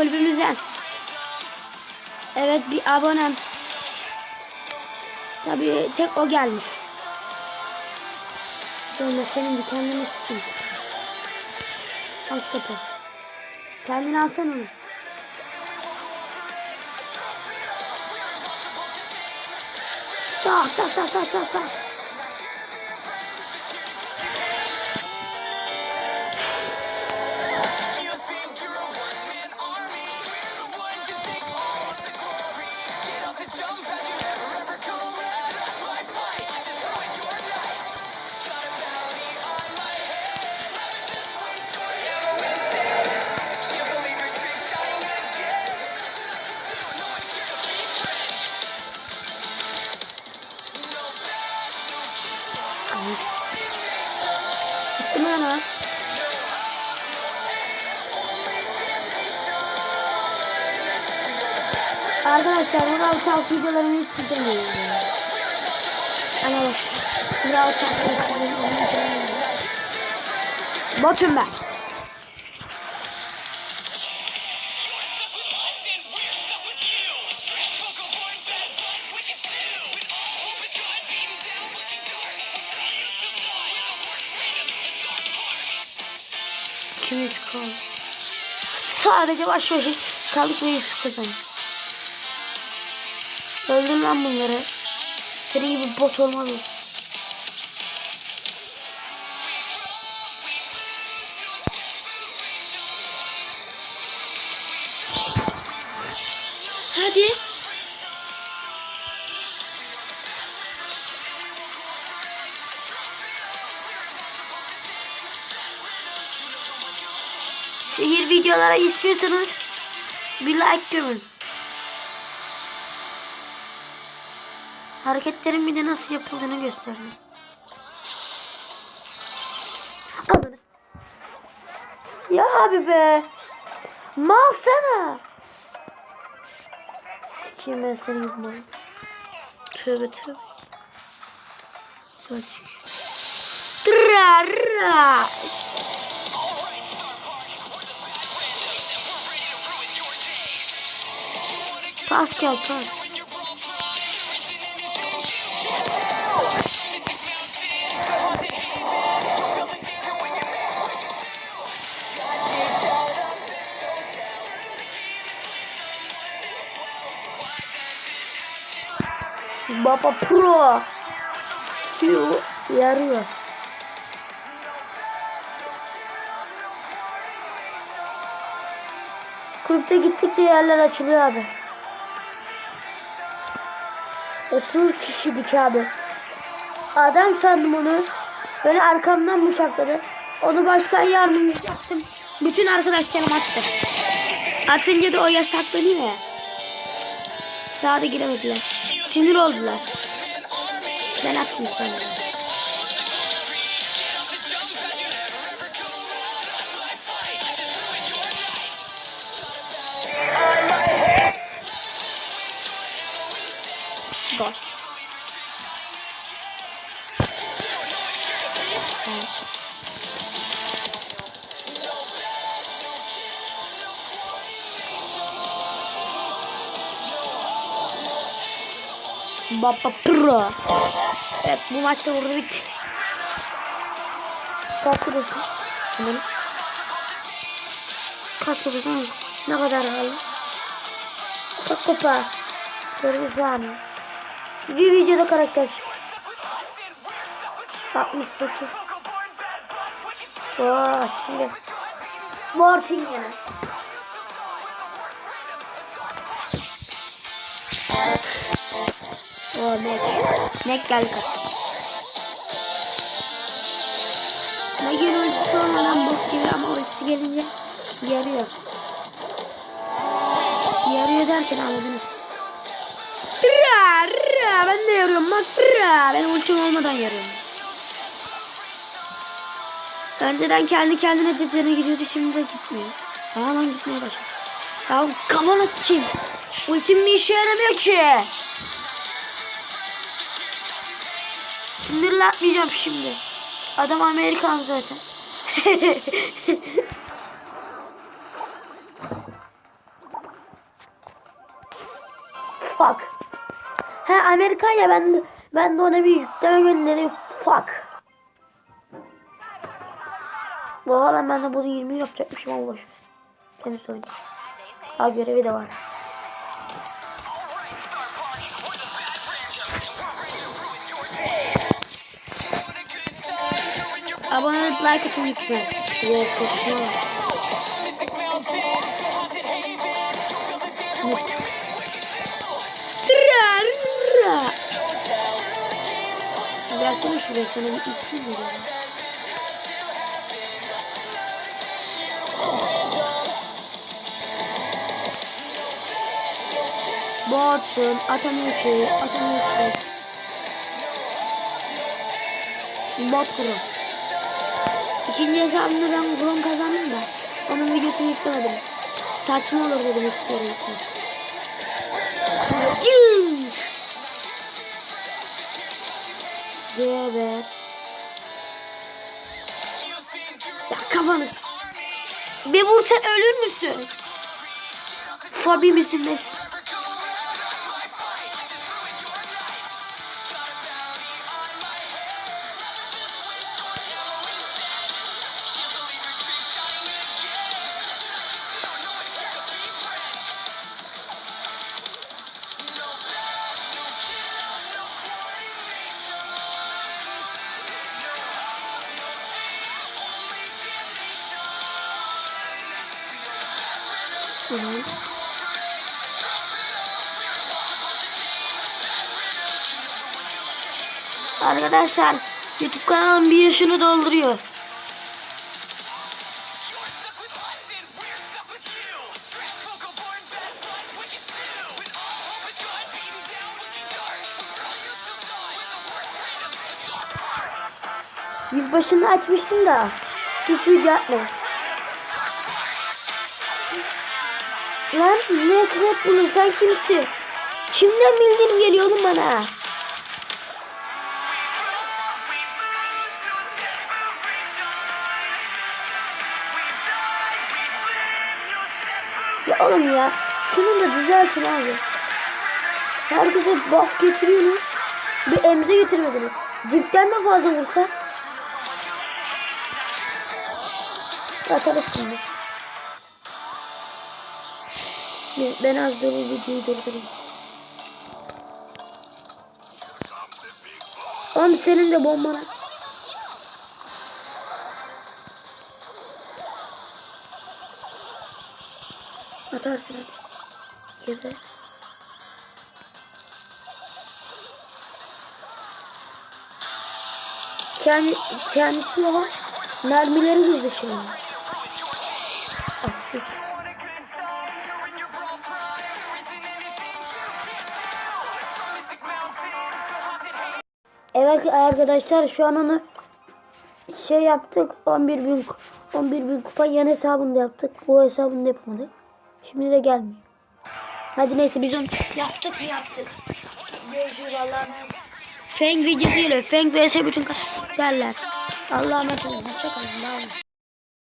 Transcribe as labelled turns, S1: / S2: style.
S1: kulübümüzden. Evet bir abonem. Tabii tek o gelmiş. Böyle senin de kendini sıkayım. Al topu. Kendini alsana onu. Tak tak tak tak tak tak. Arkadaşlar Mural Talk videolarını hiç izlemeyin. Ana boş. Mural Talk videolarını Botum ben. İkimiz kaldık. Sadece baş başa kaldık ve Yusuf kazandı. Öldür lan bunları. Senin gibi bot olmalı. Hadi. Şehir videolara istiyorsanız bir like gömün. Hareketlerin bir de nasıl yapıldığını gösterdim. Alırız. Ya abi be. Mal sana. Sikiyim ben seni gibi mal. Tövbe tövbe. Kaç. Tra, ra. Pas pas. Baba pro. Şu yarıyor. Kulüpte gittikçe yerler açılıyor abi. 30 kişiydik abi. Adam sandım onu. Beni arkamdan bıçakladı. Onu başkan yardımcısı yaptım. Bütün arkadaşlarım attı. Atınca da o yasaklanıyor ya. Daha da giremediler. Sinir oldular. Ben attım sana. Gol. Baba Pro. Evet bu maçta burada bitti. Kaç kupası? Hemen. Kaç? Hı, Ne kadar aldı? Kaç kupa? Kırmızı saniye. Bir videoda karakter çık. 68. Vaa şimdi. Martin ya. Oo Mac. Mac geldi kaç. Mac'in ultisi olmadan bok gibi ama ultisi gelince yarıyor. Yarıyor derken anladınız. Ra, ra, ben de yarıyorum bak. Ra, ben ultim olmadan yarıyorum. Önceden kendi kendine cecene gidiyordu şimdi de gitmiyor. Aa lan gitmeye başladı. Ya kafana sıçayım. Ultim bir işe yaramıyor ki. Sinirlenmeyeceğim şimdi. Adam Amerikan zaten. Fuck. He Amerikan ya ben ben de ona bir yükleme göndereyim. Fuck. Bu hala ben de bunu 20 yapacakmışım Allah şükür. Kendisi oynuyor. Ha görevi de var. Abone olup like atın lütfen. Yok koşma. Tıra, tıra. Versene şuraya sana bir iki veriyorum. Botsun, atamıyorsun, atamıyorsun. Bot kuru. İkinci hesabımda ben Grom kazandım da onun videosunu yüklemedim. Saçma olur dedim yükledim. Cık. Evet. Ya kafanız. Bir vursan ölür müsün? Fabi misin ne? Hı. Arkadaşlar YouTube kanalım bir yaşını dolduruyor. Yılbaşını açmıştım da hiç video atmadım. Lan Nesret bunu sen kimsin? Kimden bildirim geliyor oğlum bana? Ya oğlum ya şunu da düzeltin abi. Herkese buff getiriyorsunuz. Bir emze getirmediniz. Dipten de fazla vursa. Atarız şimdi. Biz, ben az durur videoyu durdurayım. Oğlum senin de bombana. Atarsın hadi. Geber. Kendi, kendisi var. Mermileri girdi şimdi. Asit. Arkadaşlar şu an onu şey yaptık 11 bin 11 bin kupa yan hesabında yaptık. Bu hesabında yapmadık. Şimdi de gelmiyor. Hadi neyse biz onu yaptık mı yaptık. Feng videosu geliyor. Feng vs bütün derler. Allah'a emanet olun. Hoşçakalın.